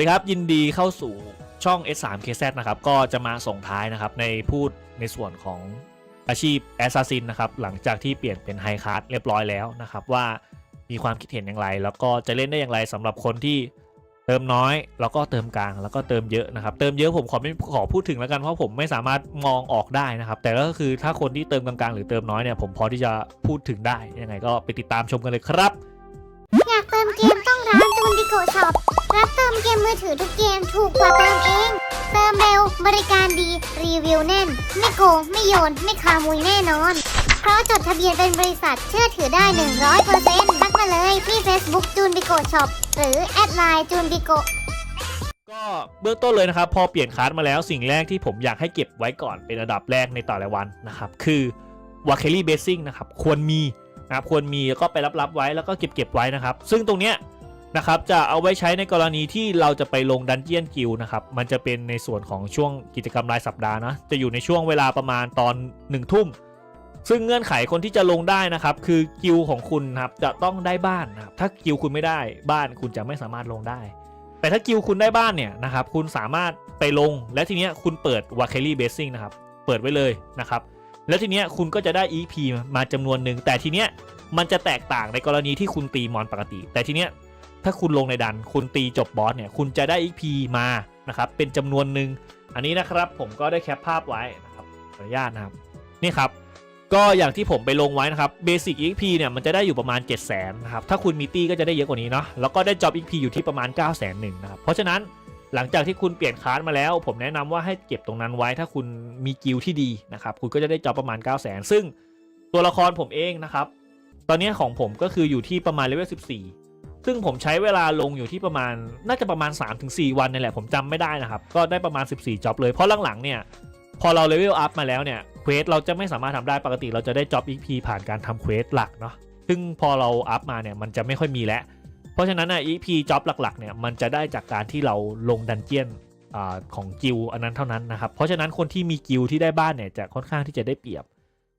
สวัสดีครับยินดีเข้าสู่ช่อง S3KZ นะครับก็จะมาส่งท้ายนะครับในพูดในส่วนของอาชีพแอสซัสซินนะครับหลังจากที่เปลี่ยนเป็นไฮค a า d เรียบร้อยแล้วนะครับว่ามีความคิดเห็นอย่างไร แล้วก็จะเล่นได้อย่างไรสำหรับคนที่เติมน้อย แล้วก็เติมกลางแล้วก็เติมเยอะนะครับเติมเยอะผมขอไม่ขอพูดถึงแล้วกันเพราะผมไม่สามารถมองออกได้นะครับแต่ก็คือถ้าคนที่เติมกลางๆหรือเติมน้อยเนี่ยผมพอที่จะพูดถึงได้ยังไงก็ไปติดตามชมกันเลยครับากเติมเกมต้องร้านจูนดิโกช็อปรับเติมเกมมือถือทุกเกมถูกกว่าเติมเอง เติมเร็ว บริการดี รีวิวแน่น ไม่โกง ไม่โยน ไม่คามุยแน่นอน เพราะจดทะเบียนเป็นบริษัทเชื่อถือได้ 100%ทักมาเลยที่ Facebook จูนดิโกช็อปหรือแอดไลน์จูนดิโกก็เบื้องต้นเลยนะครับ พอเปลี่ยนคาร์ดมาแล้วสิ่งแรกที่ผมอยากให้เก็บไว้ก่อนเป็นระดับแรกในแต่ละวันนะครับ คือวาเคลี่เบสซิ่งนะครับควรมี นะครับควรมีแล้วก็ไปรับรับไว้แล้วก็เก็บเก็บไว้นะครับ ซึ่งตรงเนี้ยนะครับจะเอาไว้ใช้ในกรณีที่เราจะไปลงดันเจียนกิลนะครับมันจะเป็นในส่วนของช่วงกิจกรรมรายสัปดาห์นะจะอยู่ในช่วงเวลาประมาณตอน1นึ่ทุ่มซึ่งเงื่อนไขคนที่จะลงได้นะครับ คือกิลของคุณนะครับจะต้องได้บ้านนะครับถ้ากิลคุณไม่ได้บ้านคุณจะไม่สามารถลงได้ แต่ถ้ากิลคุณได้บ้านเนี่ยนะครับคุณสามารถไปลงและทีเนี้ยคุณเปิดวาเคลี่เบสซิ่งนะครับเปิดไว้เลยนะครับ แล้วทีเนี้ยคุณก็จะได้ EP มาจำนวนหนึ่งแต่ทีเนี้ยมันจะแตกต่างในกรณีที่คุณตีมอนปกติ แต่ทีเนี้ยถ้าคุณลงในดันคุณตีจบบอสเนี่ยคุณจะได้ EP มานะครับเป็นจำนวนหนึ่งอันนี้นะครับผมก็ได้แคปภาพไว้นะครับขออนุญาตนะครับนี่ครับก็อย่างที่ผมไปลงไว้นะครับเบสิก EP เนี่ยมันจะได้อยู่ประมาณ 7 0 0 0 0นนะครับถ้าคุณมีตี้ก็จะได้เยอะกว่านี้เนาะแล้วก็ได้จ็อบ EP อยู่ที่ประมาณ 9 0 0 0 0 0 นะครับเพราะฉะนั้น หลังจากที่คุณเปลี่ยนคาร์ดมาแล้ว ผมแนะนำว่าให้เก็บตรงนั้นไว้ถ้าคุณมีกิลที่ดีนะครับคุณก็จะได้จอบประมาณ 9 0 0 0 0 0 ซึ่งตัวละครผมเองนะครับ ตอนนี้ของผมก็คืออยู่ที่ประมาณเลเวล14 ซึ่งผมใช้เวลาลงอยู่ที่ประมาณน่าจะประมาณ 3-4 วันนี่แหละผมจำไม่ได้นะครับ ก็ได้ประมาณ 14จ็อบเลยเพราะหลังๆเนี่ยพอเราเลเวลอัพมาแล้วเนี่ยเควสเราจะไม่สามารถทำได้ปกติเราจะได้จ็อบ EP ผ่านการทำเควสหลักเนาะซึ่งพอเราอัพมาเนี่ยมันจะไม่ค่อยมีแล้ว ราะฉะนั้นอะ EP จ็อบหลักๆเนี่ยมันจะได้จากการที่เราลงดันเจียนอของกิลอันนั้นเท่านั้นนะครับ เพราะฉะนั้นคนที่มีกิลที่ได้บ้านเนี่ยจะค่อนข้างที่จะได้เปรียบ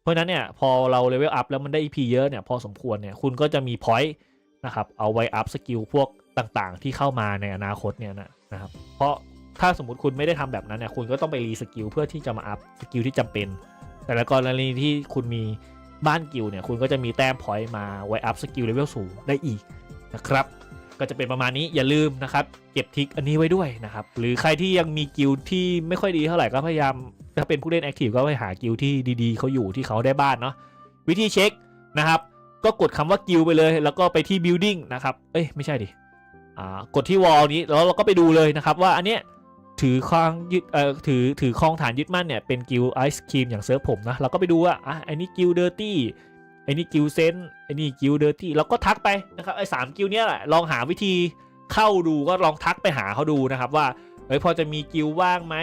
เพราะฉะนั้นเนี่ยพอเราเลเวลอัพแล้วมันได้ EP เยอะเนี่ยพอสมควรเนี่ยคุณก็จะมีพอยต์นะครับเอาไว้อัพสกิลพวกต่างๆ ที่เข้ามาในอนาคตเนี่ยนะนะครับเพราะถ้าสมมติคุณไม่ได้ทำแบบนั้นเนี่ยคุณก็ต้องไปรีสกิลเพื่อที่จะมาอัพสกิลที่จำเป็น แต่ละกรณีที่คุณมีบ้านกิลเนี่ยคุณก็จะมีแต้มพอยต์มาไว้อัพสกิลเลเวลสูงได้อีก นะครับ ก็จะเป็นประมาณนี้อย่าลืมนะครับ เก็บทิกอันนี้ไว้ด้วยนะครับ หรือใครที่ยังมีกิลที่ไม่ค่อยดีเท่าไหร่ก็พยายามถ้าเป็นผู้เล่นแอคทีฟก็ไปหากิลที่ดีๆเขาอยู่ที่เขาได้บ้านเนาะวิธีเช็คนะครับ ก็กดคำว่ากิลไปเลย แล้วก็ไปที่ building นะครับเอ้ยไม่ใช่ดิอ่ากดที่วอลนี้แล้วเราก็ไปดูเลยนะครับว่าอันเนี้ยถือครองยึดเอ่อถือถือครองฐานยึดมั่นเนี่ยเป็นกิลไอศครีมอย่างเซิร์ฟผมนะเราก็ไปดูว่าอะอ้นี่กิลเดอร์ตี้ ไอ้นี่กิลเซนไอ้นี่กิลเดอร์ตี้เราก็ทักไปนะครับไอ้สามกิลเนี้ยแหละลองหาวิธีเข้าดูก็ลองทักไปหาเขาดูนะครับว่าเอ้ยพอจะมีกิลว่างไหม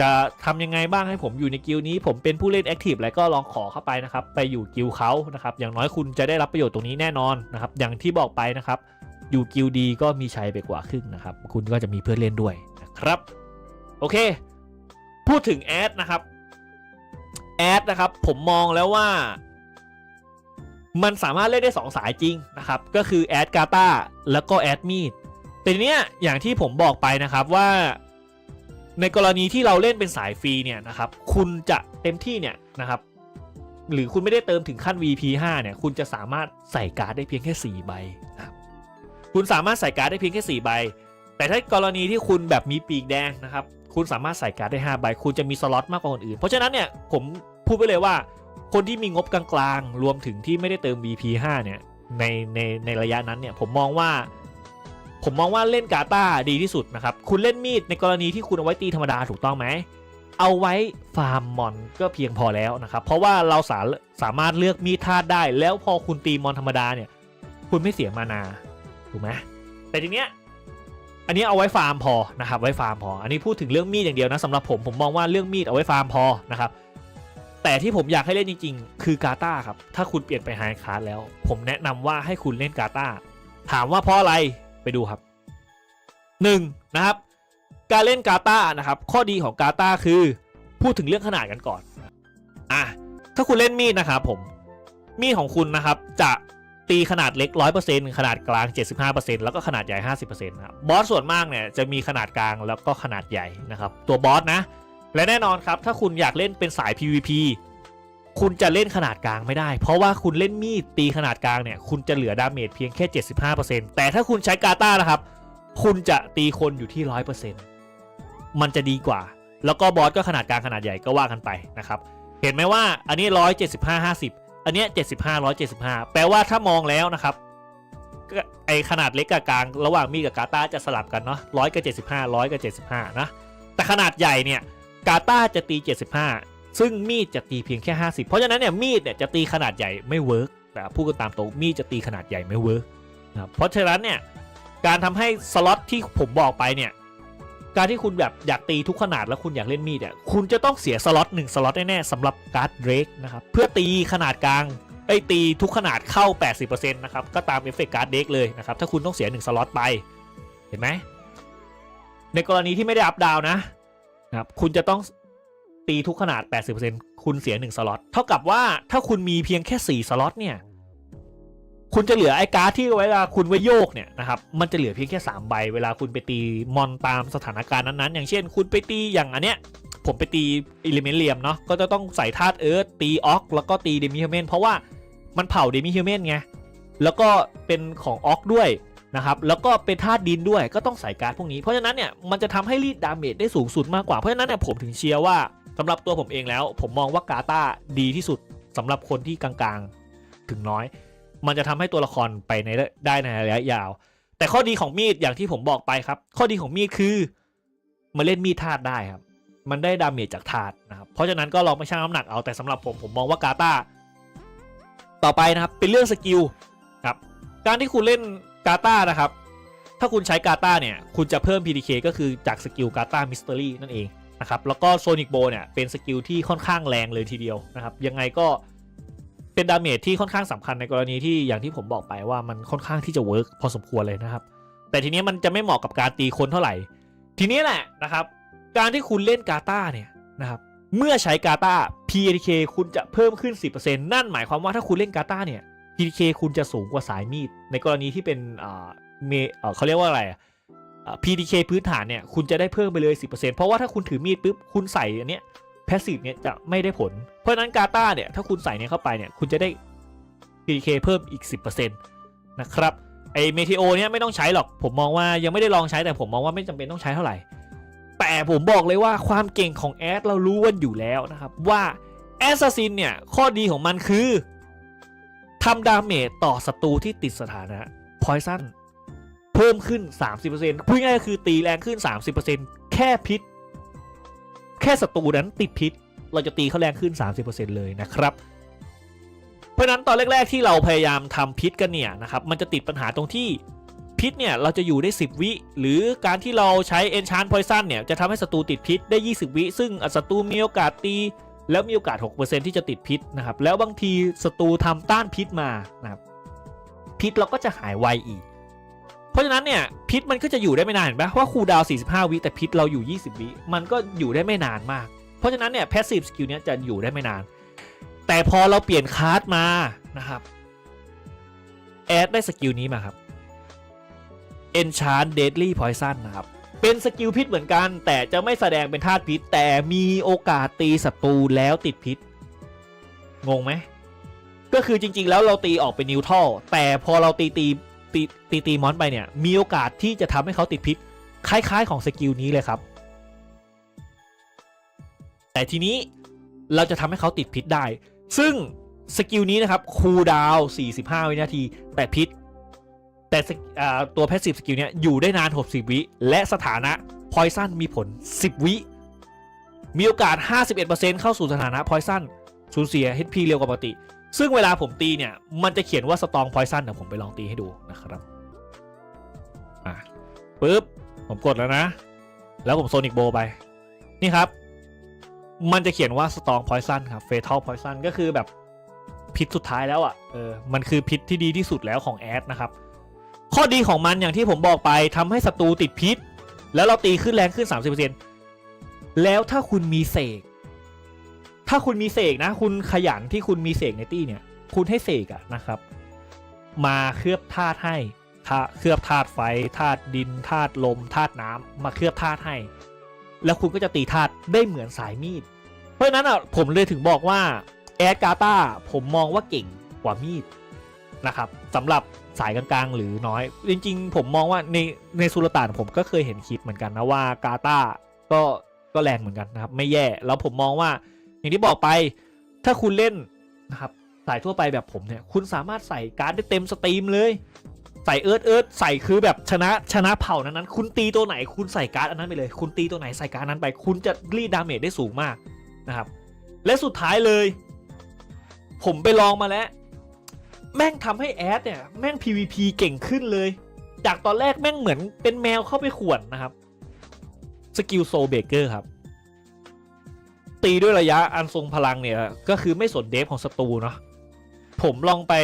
จะทำยังไงบ้างให้ผมอยู่ในกิลนี้ ผมเป็นผู้เล่นแอคทีฟอะไรก็ลองขอเข้าไปนะครับ ไปอยู่กิลเขานะครับ อย่างน้อยคุณจะได้รับประโยชน์ตรงนี้แน่นอนนะครับ อย่างที่บอกไปนะครับ อยู่กิลดีก็มีชัยไปกว่าครึ่งนะครับ คุณก็จะมีเพื่อนเล่นด้วยนะครับ โอเค พูดถึงแอดนะครับ แอดนะครับ ผมมองแล้วว่า มันสามารถเล่นได้ 2 สายจริงนะครับ ก็คือแอดกาตาแล้วก็แอดมีดแต่เนี้ยอย่างที่ผมบอกไปนะครับว่า ในกรณีที่เราเล่นเป็นสายฟรีเนี่ยนะครับ คุณจะเต็มที่เนี่ยนะครับ หรือคุณไม่ได้เติมถึงขั้น VP 5 เนี่ย คุณจะสามารถใส่การ์ดได้เพียงแค่ 4 ใบนะครับคุณสามารถใส่การ์ดได้เพียงแค่ 4 ใบ แต่ถ้ากรณีที่คุณแบบมีปีกแดงนะครับ คุณสามารถใส่การ์ดได้ 5 ใบ คุณจะมีสล็อตมากกว่าคนอื่น เพราะฉะนั้นเนี่ยผมพูดไปเลยว่า คนที่มีงบกลางๆ รวมถึงที่ไม่ได้เติม VP 5 เนี่ยในในในระยะนั้นเนี่ยผมมองว่า ผมมองว่าเล่นกาตาดีที่สุดนะครับ คุณเล่นมีดในกรณีที่คุณเอาไว้ตีธรรมดาถูกต้องไหม เอาไว้ฟาร์มมอนก็เพียงพอแล้วนะครับ เพราะว่าเราสาสามารถเลือกมีดธาตุได้ แล้วพอคุณตีมอนธรรมดาเนี่ย คุณไม่เสียมานาถูกไหมแต่ทีเนี้ยอันนี้เอาไว้ฟาร์มพอนะครับไว้ฟาร์มพอ อันนี้พูดถึงเรื่องมีดอย่างเดียวนะสำหรับผมผมมองว่าเรื่องมีดเอาไว้ฟาร์มพอนะครับ แต่ที่ผมอยากให้เล่นจริงๆ คือกาตาครับ ถ้าคุณเปลี่ยนไปไฮคาร์ดแล้ว ผมแนะนำว่าให้คุณเล่นกาตาถามว่าเพราะอะไรไปดูครับหนึ่งนะครับ การเล่นกาตานะครับ ข้อดีของกาตาคือ พูดถึงเรื่องขนาดกันก่อนอะถ้าคุณเล่นมีดนะครับผม มีดของคุณนะครับจะตีขนาดเล็ก 100%ขนาดกลาง 75%แล้วก็ขนาดใหญ่ 50%นะครับบอสส่วนมากเนี่ยจะมีขนาดกลางแล้วก็ขนาดใหญ่นะครับ ตัวบอสนะ และแน่นอนครับ ถ้าคุณอยากเล่นเป็นสาย PVP คุณจะเล่นขนาดกลางไม่ได้ เพราะว่าคุณเล่นมีดตีขนาดกลางเนี่ย คุณจะเหลือดาเมจเพียงแค่ 75%แต่ถ้าคุณใช้กาตานะครับ คุณจะตีคนอยู่ที่ 100%มันจะดีกว่า แล้วก็บอสก็ขนาดกลางขนาดใหญ่ก็ว่ากันไปนะครับ เห็นไหมว่าอันนี้ 175 50 อันเนี้ย75 175 แปลว่าถ้ามองแล้วนะครับไอขนาดเล็กกับกลางระหว่างมีดกับกาตาจะสลับกันเนาะ100กับ75 100กับ75นะแต่ขนาดใหญ่เนี่ย กาตาจะตี 75 ซึ่งมีดจะตีเพียงแค่ 50 เพราะฉะนั้นเนี่ยมีดเนี่ยจะตีขนาดใหญ่ไม่เวิร์กแต่พูดกันตามตรงมีดจะตีขนาดใหญ่ไม่เวิร์กนะครับเพราะฉะนั้นเนี่ยการทำให้สล็อตที่ผมบอกไปเนี่ยการที่คุณแบบอยากตีทุกขนาดแล้วคุณอยากเล่นมีดเนี่ยคุณจะต้องเสียสล็อตหนึ่งสล็อตแน่ๆสำหรับการ์ดเดรกนะครับเพื่อตีขนาดกลางไอ้ตีทุกขนาดเข้า 80%นะครับก็ตามเอฟเฟกต์การ์ดเดรกเลยนะครับถ้าคุณต้องเสีย1สล็อตไป เห็นไหมในกรณีที่ไม่ได้อัพดาวนะ นะครับคุณจะต้องตีทุกขนาด 80%คุณเสีย 1 สล็อต เท่ากับว่าถ้าคุณมีเพียงแค่ 4 สล็อตเนี่ย คุณจะเหลือไอ้การ์ดที่เวลาคุณไว้โยกเนี่ยนะครับ มันจะเหลือเพียงแค่ 3 ใบ เวลาคุณไปตีมอนตามสถานการณ์นั้นๆ อย่างเช่น คุณไปตีอย่างอันเนี้ย ผมไปตีอิเลเมนเลียมเนาะ ก็จะต้องใส่ธาตุเอิร์ธตีออกแล้วก็ตีเดมิฮิวแมนเพราะว่ามันเผาเดมิฮิวแมนไง แล้วก็เป็นของออกด้วย นะครับแล้วก็เป็นธาตุดินด้วยก็ต้องใส่การ์ดพวกนี้เพราะฉะนั้นเนี่ยมันจะทำให้รีดดาเมจได้สูงสุดมากกว่าเพราะฉะนั้นเนี่ยผมถึงเชียร์ว่าสำหรับตัวผมเองแล้ว ผมมองว่ากาตาดีที่สุดสำหรับคนที่กลางๆ ถึงน้อย มันจะทำให้ตัวละครไปในได้ในระยะยาว แต่ข้อดีของมีดอย่างที่ผมบอกไปครับ ข้อดีของมีดคือมาเล่นมีดธาตุได้ครับ มันได้ดาเมจจากธาตุนะครับเพราะฉะนั้นก็ลองไปชั่งน้ำหนักเอาแต่สำหรับผมผมมองว่ากาตาต่อไปนะครับเป็นเรื่องสกิลครับการที่คุณเล่น กาตานะครับ ถ้าคุณใช้กาตาเนี่ย คุณจะเพิ่ม PDK ก็คือจากสกิลกาตามิส t ต r y นั่นเองนะครับแล้วก็โซนิกโบเนี่ยเป็นสกิลที่ค่อนข้างแรงเลยทีเดียวนะครับ ยังไงก็เป็นดาเมจที่ค่อนข้างสำคัญในกรณีที่อย่างที่ผมบอกไปว่ามันค่อนข้างที่จะเวิร์กพอสมควรเลยนะครับ แต่ทีนี้มันจะไม่เหมาะกับการตีคนเท่าไหร่ ทีนี้แหละนะครับ การที่คุณเล่นกาตาเนี่ยนะครับเมื่อใช้กาตา PDK คุณจะเพิ่มขึ้น 10%นั่นหมายความว่าถ้าคุณเล่นกาตาเนี่ย PDK คุณจะสูงกว่าสายมีด ในกรณีที่เป็นเมเขาเรียกว่าอะไร PDK พื้นฐานเนี่ยคุณจะได้เพิ่มไปเลย 10%เพราะว่าถ้าคุณถือมีดปุ๊บคุณใส่อันเนี้ยแพสซีฟเนี่ยจะไม่ได้ผล เพราะนั้นกาตาเนี่ยถ้าคุณใส่เนี่ยเข้าไปเนี่ยคุณจะได้ P.D.K เพิ่มอีก 10%นะครับไอเมทิโอเนี่ยไม่ต้องใช้หรอก ผมมองว่ายังไม่ได้ลองใช้แต่ผมมองว่าไม่จำเป็นต้องใช้เท่าไหร่ แต่ผมบอกเลยว่าความเก่งของแอดเรารู้กันอยู่แล้วนะครับว่าแอสซัสซินเนี่ยข้อดีของมันคือ ทำดาเมจต่อศัตรูที่ติดสถานะพอยซันเพิ่มขึ้น 30%พูดง่ายๆคือตีแรงขึ้น 30%แค่พิษ แค่ศัตรูนั้นติดพิษ เราจะตีเขาแรงขึ้น 30%เลยนะครับ เพราะนั้นตอนแรก ๆ ที่เราพยายามทำพิษกันเนี่ยนะครับ มันจะติดปัญหาตรงที่พิษเนี่ยเราจะอยู่ได้ 10 วิ หรือการที่เราใช้ Enchant Poison เนี่ยจะทำให้ศัตรูติดพิษได้ 20 วิ ซึ่งศัตรูมีโอกาสตี แล้วมีโอกาส 6%ที่จะติดพิษนะครับ แล้วบางทีศัตรูทำต้านพิษมานะครับพิษเราก็จะหายไวอีก เพราะฉะนั้นเนี่ยพิษมันก็จะอยู่ได้ไม่นานเห็นปะว่าคูดาว45 วิแต่พิษเราอยู่ 20 วิมันก็อยู่ได้ไม่นานมาก เพราะฉะนั้นเนี่ย passive skill เนี้ยจะอยู่ได้ไม่นาน แต่พอเราเปลี่ยนคาร์ดมานะครับแอดได้สกิลนี้มาครับ enchant deadly poison นะครับ เป็นสกิลพิษเหมือนกัน แต่จะไม่แสดงเป็นธาตุพิษ แต่มีโอกาสตีศัตรูแล้วติดพิษ งงไหม ก็คือจริง ๆ แล้วเราตีออกเป็นนิวทัลแต่พอเราตีตีตีตีตีมอนไปเนี่ย มีโอกาสที่จะทำให้เขาติดพิษ คล้ายๆ ของสกิลนี้เลยครับ แต่ทีนี้เราจะทำให้เขาติดพิษได้ ซึ่งสกิลนี้นะครับคูลดาวน์45 วินาที แต่พิษ แต่ตัว passive skill เนี่ยอยู่ได้นาน 60 วิ และสถานะ poison มีผล 10 วิ มีโอกาส 51%เข้าสู่สถานะ poison สูญเสีย HP เร็วกว่าปกติ ซึ่งเวลาผมตีเนี่ย มันจะเขียนว่า strong poison เดี๋ยวผมไปลองตีให้ดูนะครับอะปึ๊บ ผมกดแล้วนะ แล้วผมโซนิกโบไป นี่ครับ มันจะเขียนว่า strong poison ครับ fatal poison ก็คือแบบพิษสุดท้ายแล้วอะ่ะเออมันคือพิษที่ดีที่สุดแล้วของแอดนะครับ ข้อดีของมันอย่างที่ผมบอกไปทำให้ศัตรูติดพิษ แล้วเราตีขึ้นแรงขึ้น 30%แล้วถ้าคุณมีเสก ถ้าคุณมีเสกนะ คุณขยันที่คุณมีเสกในตี้เนี่ย คุณให้เสกอะนะครับ มาเคลือบธาตุให้ธาเคลือบธาตุไฟธาตุดินธาตุลมธาตุน้ำมาเคลือบธาตุให้ แล้วคุณก็จะตีธาตุได้เหมือนสายมีด เพราะฉะนั้นอะผมเลยถึงบอกว่าแอดกาตาผมมองว่าเก่งกว่ามีดนะครับสำหรับ สายกลางๆ หรือน้อย จริงๆ ผมมองว่าในในสุลต่านผมก็เคยเห็นคลิปเหมือนกันนะว่ากาตาก็ก็แรงเหมือนกันนะครับไม่แย่แล้วผมมองว่าอย่างที่บอกไปถ้าคุณเล่นนะครับสายทั่วไปแบบผมเนี่ยคุณสามารถใส่การ์ดได้เต็มสตรีมเลยใส่เอิร์ธเอิร์ธใส่คือแบบชนะชนะเผ่านั้นนั้นคุณตีตัวไหนคุณใส่การ์ดอันนั้นไปเลย คุณตีตัวไหนใส่การ์ดนั้นไป คุณจะรีดดาเมจได้สูงมากนะครับ และสุดท้ายเลย ผมไปลองมาแล้ว แม่งทำให้แอดเนี่ยแม่ง PVP เก่งขึ้นเลย จากตอนแรกแม่งเหมือนเป็นแมวเข้าไปข่วนนะครับ สกิลโซเบเกอร์ครับ ตีด้วยระยะอันทรงพลังเนี่ย ก็คือไม่สนเดฟของศัตรูเนาะผมลองไป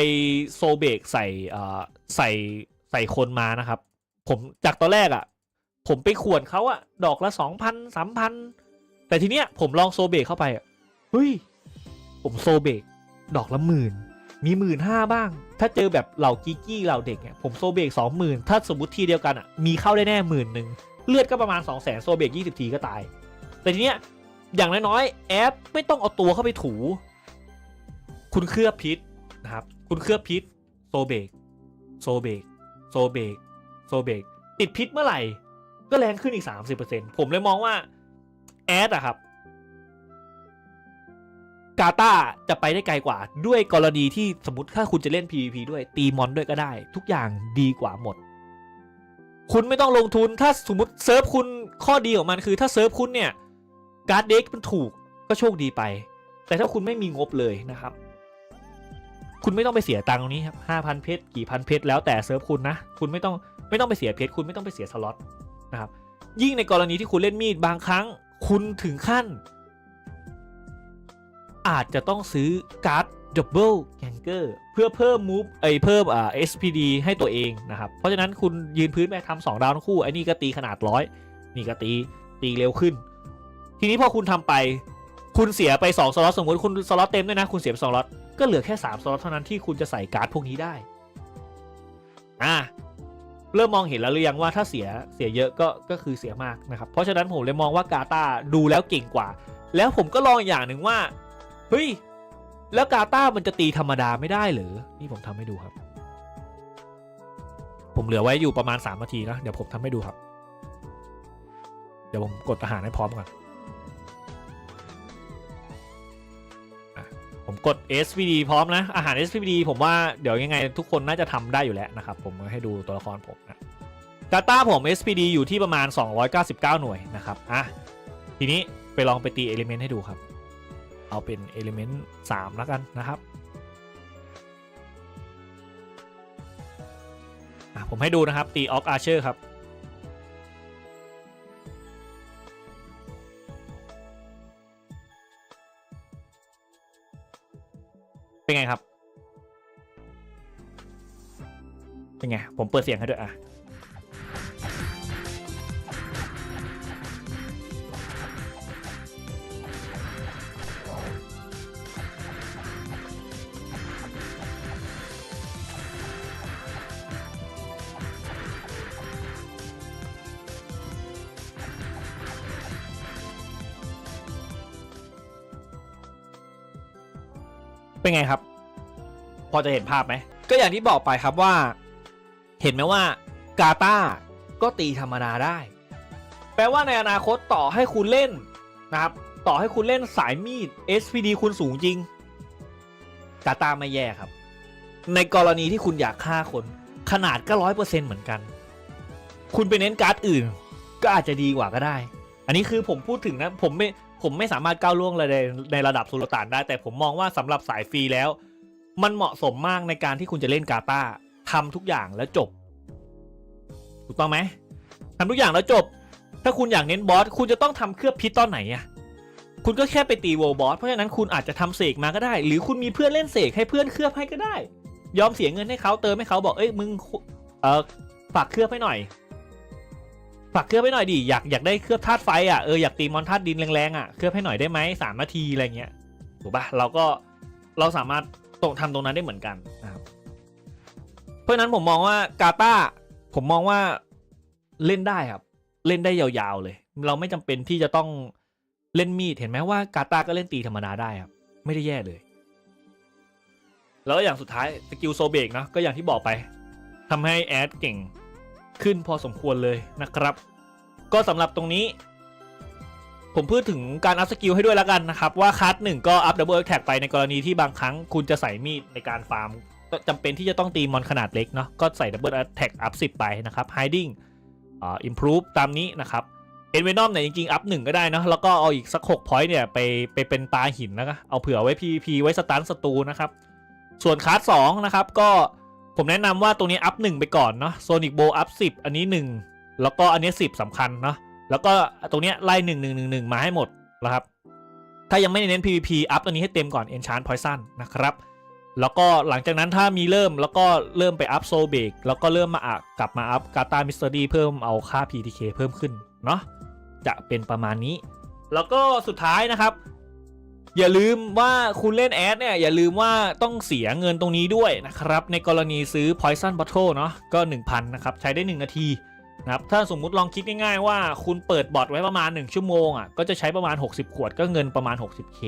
โซเบกใส่เอ่อใส่ใส่คนมานะครับ ผมจากตอนแรกอะ่ะ ผมไปข่วนเขาอะดอกละสองพันสามพันแต่ทีเนี้ยผมลองโซเบกเข้าไปอะเฮ้ย ผมโซเบกดอกละหมื่น มีหมื่นห้าบ้าง ถ้าเจอแบบเหล่ากิกกี้เหล่าเด็กเนี่ยผมโซเบกสองหมื่นถ้าสมมติทีเดียวกันอะมีเข้าได้แน่หมื่นหนึ่งเลือดก็ประมาณสองแสนโซเบกยี่สิบทีก็ตาย แต่ทีเนี้ยอย่างน้อยๆแอปไม่ต้องเอาตัวเข้าไปถู คุณเคลือบพิษนะครับ คุณเคลือบพิษโซเบกโซเบกโซเบกโซเบกติดพิษเมื่อไหร่ ก็แรงขึ้นอีก 30%ผมเลยมองว่า แอดอะครับ กาตาจะไปได้ไกลกว่า ด้วยกรณีที่สมมติถ้าคุณจะเล่น PVP ด้วยตีมอนด้วยก็ได้ ทุกอย่างดีกว่าหมด คุณไม่ต้องลงทุนถ้าสมมติเซิร์ฟคุณข้อดีของมันคือถ้าเซิร์ฟคุณเนี่ยการ์ดเด็กมันถูกก็โชคดีไป แต่ถ้าคุณไม่มีงบเลยนะครับ คุณไม่ต้องไปเสียตังค์ตรงนี้ครับห้าพันเพชรกี่พันเพชรแล้วแต่เซิร์ฟคุณนะคุณไม่ต้องไม่ต้องไปเสียเพชรคุณไม่ต้องไปเสียสล็อตนะครับยิ่งในกรณีที่คุณเล่นมีดบางครั้ง คุณถึงขั้น อาจจะต้องซื้อการ์ดดับเบิลแกงเกอร์เพื่อเพิ่มมูฟไอเพิ่มอ่า SPD ให้ตัวเองนะครับ เพราะฉะนั้นคุณยืนพื้นไปทำสองดาวทั้งคู่ไอ้นี่ก็ตีขนาดร้อยนี่ก็ตีตีเร็วขึ้น ทีนี้พอคุณทำไป คุณเสียไป2สล็อตสมมติคุณสล็อตเต็มด้วยนะ คุณเสียไปสองล็อตก็เหลือแค่3สล็อตเท่านั้นที่คุณจะใส่การ์ดพวกนี้ได้อ่าเริ่มมองเห็นแล้วหรือยังว่าถ้าเสียเสียเยอะก็ก็คือเสียมากนะครับ เพราะฉะนั้นผมเลยมองว่ากาตาดูแล้วเก่งกว่า แล้วผมก็ลองอีกอย่างหนึ่งว่า เฮ้ย แล้วกาตามันจะตีธรรมดาไม่ได้เหรือ นี่ผมทำให้ดูครับ ผมเหลือไว้อยู่ประมาณ 3 นาทีนะ เดี๋ยวผมทำให้ดูครับ เดี๋ยวผมกดอาหารให้พร้อมก่อนผมกด SVD พร้อมนะ อาหาร SVD ผมว่าเดี๋ยวยังไงทุกคนน่าจะทำได้อยู่แล้วนะครับ ผมให้ดูตัวละครผมนะกาตาผม SPD อยู่ที่ประมาณ 299 หน่วยนะครับ อะ ทีนี้ไปลองไปตีเอลิเมนต์ให้ดูครับ เอาเป็นเอลิเมนต์3แล้วกันนะครับผมให้ดูนะครับตีออกอาร์เชอร์ครับเป็นไงครับ เป็นไง ผมเปิดเสียงให้ด้วยอะ เป็นไงครับ พอจะเห็นภาพไหม ก็อย่างที่บอกไปครับว่า เห็นไหมว่ากาตาก็ตีธรรมดาได้ แปลว่าในอนาคตต่อให้คุณเล่นนะครับ ต่อให้คุณเล่นสายมีด SPD คุณสูงจริง กาตาไม่แย่ครับ ในกรณีที่คุณอยากฆ่าคน ขนาดก็ร้อยเปอร์เซ็นต์เหมือนกัน คุณไปเน้นการ์ดอื่น ก็อาจจะดีกว่าก็ได้ อันนี้คือผมพูดถึงนะ ผมไม่ ผมไม่สามารถก้าวล่วงเลยในในระดับสุลต่านได้ แต่ผมมองว่าสำหรับสายฟรีแล้ว มันเหมาะสมมากในการที่คุณจะเล่นกาตาทำทุกอย่างแล้วจบ ถูกต้องไหมทำทุกอย่างแล้วจบ ถ้าคุณอยากเน้นบอสคุณจะต้องทำเครือบพิษตอนไหนอะคุณก็แค่ไปตีโวบอสเพราะฉะนั้นคุณอาจจะทำเสกมาก็ได้ หรือคุณมีเพื่อนเล่นเสกให้เพื่อนเคลือบให้ก็ได้ ยอมเสียเงินให้เขาเติมให้เขาบอกเอ้ยมึงเออฝากเคลือบให้หน่อย ฝากเคลือบให้หน่อยดิอยากอยากได้เคลือบธาตุไฟอะเอออยากตีมอนธาตุดินแรงๆอะเคลือบให้หน่อยได้ไหมสามนาทีอะไรเงี้ยถูกปะเราก็เราสามารถตรงทำตรงนั้นได้เหมือนกันนะครับเพราะนั้นผมมองว่ากาตาผมมองว่าเล่นได้ครับ เล่นได้ยาวๆเลย เราไม่จำเป็นที่จะต้องเล่นมีดเห็นไหมว่ากาตาก็เล่นตีธรรมดาได้ครับ ไม่ได้แย่เลย แล้วอย่างสุดท้ายสกิลโซเบกเนาะก็อย่างที่บอกไปทำให้แอดเก่ง ขึ้นพอสมควรเลยนะครับ ก็สำหรับตรงนี้ ผมพูดถึงการอัพสกิลให้ด้วยแล้วกันนะครับ ว่าคัสหนึ่งก็อัพดับเบิลแท็กไปในกรณีที่บางครั้งคุณจะใส่มีดในการฟาร์มจำเป็นที่จะต้องตีมอนขนาดเล็กเนาะก็ใส่ดับเบิลแท็กอัพสิไปนะครับ hiding อ่า improve ตามนี้นะครับเอ็นเวนอมเนี่ยจริงๆ อัพหนึ่งก็ได้นะแล้วก็เอาอีกสัก6 point เนี่ยไปไปเป็นปลาหินแล้วก็เอาเผื่อไว้ PVP ไว้สตันศัตรูนะครับ ส่วนคัสสองนะครับก็ ผมแนะนำว่าตรงนี้อัพหนึ่งไปก่อนเนาะโซนิกโบอัพสิอันนี้1แล้วก็อันนี้10สำคัญเนาะแล้วก็ตรงเนี้ยไล่หนึ่งหนึ่งหนึ่งหนึ่งมาให้หมดนะครับ ถ้ายังไม่เน้น PVP อัพตัวนี้ให้เต็มก่อน Enchant Poison นะครับ แล้วก็หลังจากนั้นถ้ามีเริ่มแล้วก็เริ่มไปอัพโซเบกแล้วก็เริ่มมาอัพกลับมาอัพกาตามิสเตอรี่เพิ่มเอาค่า PTK เพิ่มขึ้นเนาะจะเป็นประมาณนี้ แล้วก็สุดท้ายนะครับ อย่าลืมว่าคุณเล่นแอดเนี่ยอย่าลืมว่าต้องเสียเงินตรงนี้ด้วยนะครับ ในกรณีซื้อ Poison Bottle เนาะก็ 1,000 นะครับ ใช้ได้ 1 นาทีนะครับถ้าสมมุติลองคิดง่ายๆว่าคุณเปิดบอทไว้ประมาณ 1 ชั่วโมงอะก็จะใช้ประมาณ 60 ขวดก็เงินประมาณ 60k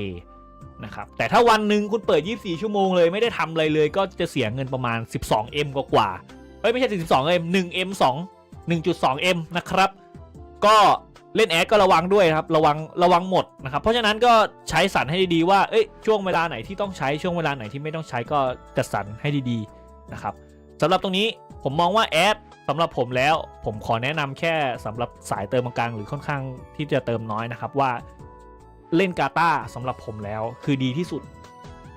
นะครับแต่ถ้าวันหนึ่งคุณเปิด 24 ชั่วโมงเลยไม่ได้ทำอะไรเลย ก็จะเสียเงินประมาณ 12m กว่าๆเอ้ยไม่ใช่ 12m 1m 2 1.2m นะครับ ก็ เล่นแอดก็ระวังด้วยครับระวังระวังหมดนะครับเพราะฉะนั้นก็ใช้สรรให้ดีๆว่าเอ้ยช่วงเวลาไหนที่ต้องใช้ช่วงเวลาไหนที่ไม่ต้องใช้ก็จัดสรรให้ดีๆนะครับสำหรับตรงนี้ผมมองว่าแอดสำหรับผมแล้วผมขอแนะนำแค่สำหรับสายเติมกลางหรือค่อนข้างที่จะเติมน้อยนะครับว่าเล่นกาตาสำหรับผมแล้วคือดีที่สุด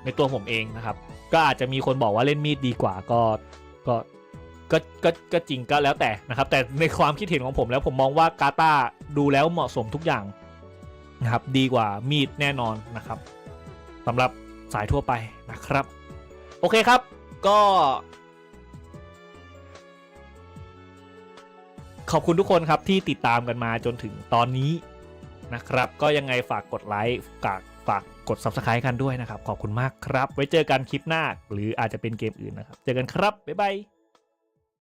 ในตัวผมเองนะครับ ก็อาจจะมีคนบอกว่าเล่นมีดดีกว่าก็ก็ก็ก็จริงก็แล้วแต่นะครับ แต่ในความคิดเห็นของผมแล้วผมมองว่ากาตา ดูแล้วเหมาะสมทุกอย่างนะครับดีกว่ามีดแน่นอนนะครับสำหรับสายทั่วไปนะครับ โอเคครับก็ขอบคุณทุกคนครับที่ติดตามกันมาจนถึงตอนนี้นะครับ ก็ยังไงฝากกดไลค์ฝากฝากกด subscribe กันด้วยนะครับ ขอบคุณมากครับ ไว้เจอกันคลิปหน้า หรืออาจจะเป็นเกมอื่นนะครับ เจอกันครับ บ๊ายบาย